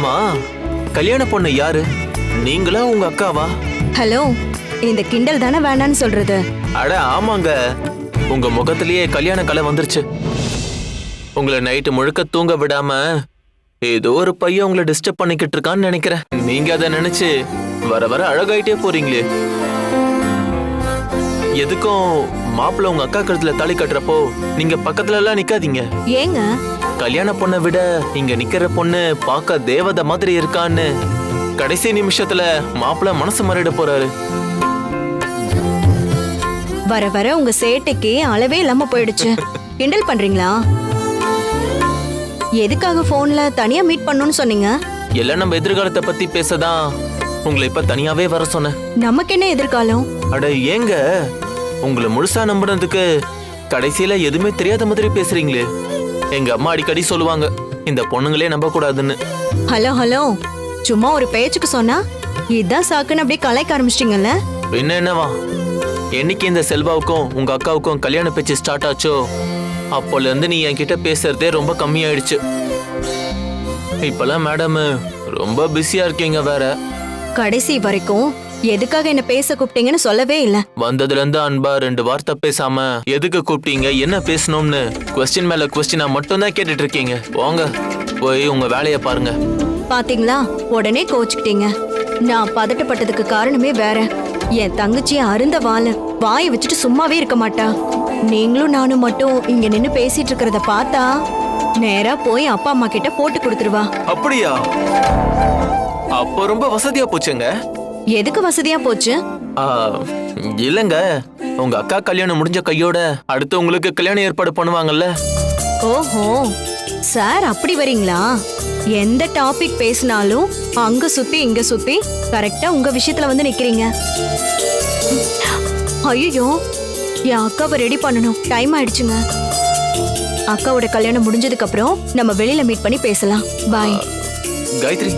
கல்யாண பொண்ணு யாரு? நீங்களா உங்க அக்காவா? ஹலோ இந்த கிண்டல் தானே வேணான்னு சொல்றது? அட ஆமாங்க. உங்க முகத்திலேயே கல்யாண கலை வந்துருச்சு. உங்களை நைட்டு முழுக்க தூங்க விடாம ஏதோ ஒரு பையன் உங்களை டிஸ்டர்ப் பண்ணிக்கிட்டு இருக்கான்னு நினைக்கிறேன். நீங்க அதை நினைச்சு வர வர அழகாயிட்டே போறீங்களே. எதுக்கும் மாப்பிள்ள உங்க அக்கா கழுத்துல தாலி கட்டுறப்போ நீங்க பக்கத்துல எல்லாம் நிக்காதீங்க. ஏங்க கல்யாண பொண்ணை விட இங்க நிக்கிற பொண்ணு பார்க்க தேவதை மாதிரி இருக்கான்னு கடைசி நிமிஷத்துல மாப்பிள்ள மனசு மாறிட போறாரு. வர வர உங்க சேட்டைக்கு அளவே இல்லாம போயிடுச்சு. கிண்டல் பண்றீங்களா? எதுக்காக போன்ல தனியா மீட் பண்ணணும்னு சொன்னீங்க? எல்லாம் நம்ம எதிர்காலத்தை பத்தி பேசதான் உங்களை இப்ப தனியாவே வர சொன்னேன். நமக்கு என்ன எதிர்காலம்? அட ஏங்க? உங்களை முழுசா நம்புனதுக்கு கடைசியில எதுவுமே தெரியாத மாதிரி பேசுறீங்களே. எங்க அம்மா அடிக்கடி சொல்லுவாங்க இந்த பொண்ணுங்களே நம்ப கூடாதுன்னு ஹலோ ஹலோ சும்மா ஒரு பேச்சுக்கு சொன்னா இதான் சாக்குன்னு அப்படியே கலாய்க்க ஆரம்பிச்சிட்டீங்கல்ல? பின்ன என்னவா? என்னைக்கு இந்த செல்வாவுக்கும் உங்க அக்காவுக்கும் கல்யாண பேச்சு ஸ்டார்ட் ஆச்சோ? அப்போல இருந்து நீ என்கிட்ட பேசுறதே ரொம்ப கம்மியாயிடுச்சு. இப்பெல்லாம் மேடம் ரொம்ப பிஸியா இருக்கீங்க வேற. கடைசி வரைக்கும் எதுக்காக என்ன பேச கூப்பிட்டீங்கன்னு சொல்லவே இல்ல. வந்ததுல இருந்து அன்பா ரெண்டு வார்த்தை பேசாம எதுக்கு கூப்பிட்டீங்க? என்ன பேசணும்னு? கொஸ்டின் மேல கொஸ்டினா மட்டும் தான் கேட்டுட்டு இருக்கீங்க போங்க போய் உங்க வேலையை பாருங்க. பாத்தீங்களா? உடனே கோச்சுக்கிட்டீங்க. நான் பதட்டப்பட்டதுக்கு காரணமே வேற. என் தங்கச்சி அருந்த வாழ வாயை வச்சுட்டு சும்மாவே இருக்க மாட்டா. நீங்களும் நானும் மட்டும் இங்க நின்னு பேசிட்டு இருக்கிறத பார்த்தா நேரா போய் அப்பா அம்மா கிட்ட போட்டு கொடுத்துருவா. அப்படியா? அப்போ ரொம்ப வசதியா போச்சுங்க. எதுக்கு வசதியா போச்சு? இல்லங்க. உங்க அக்கா கல்யாணம் முடிஞ்ச கையோட அடுத்து உங்களுக்கு கல்யாணம் ஏற்பாடு பண்ணுவாங்கல்ல. ஓஹோ. சார் அப்படி வரீங்களா? எந்த டாபிக் பேசினாலும் அங்க சுத்தி இங்க சுத்தி கரெக்டா உங்க விஷயத்துல வந்து நிக்கிறீங்க. ஐயோ என் அக்காவை ரெடி பண்ணணும். டைம் ஆயிடுச்சுங்க. அக்காவோட கல்யாணம் முடிஞ்சதுக்கு அப்புறம் நம்ம வெளியில மீட் பண்ணி பேசலாம். பாய் காயத்ரி.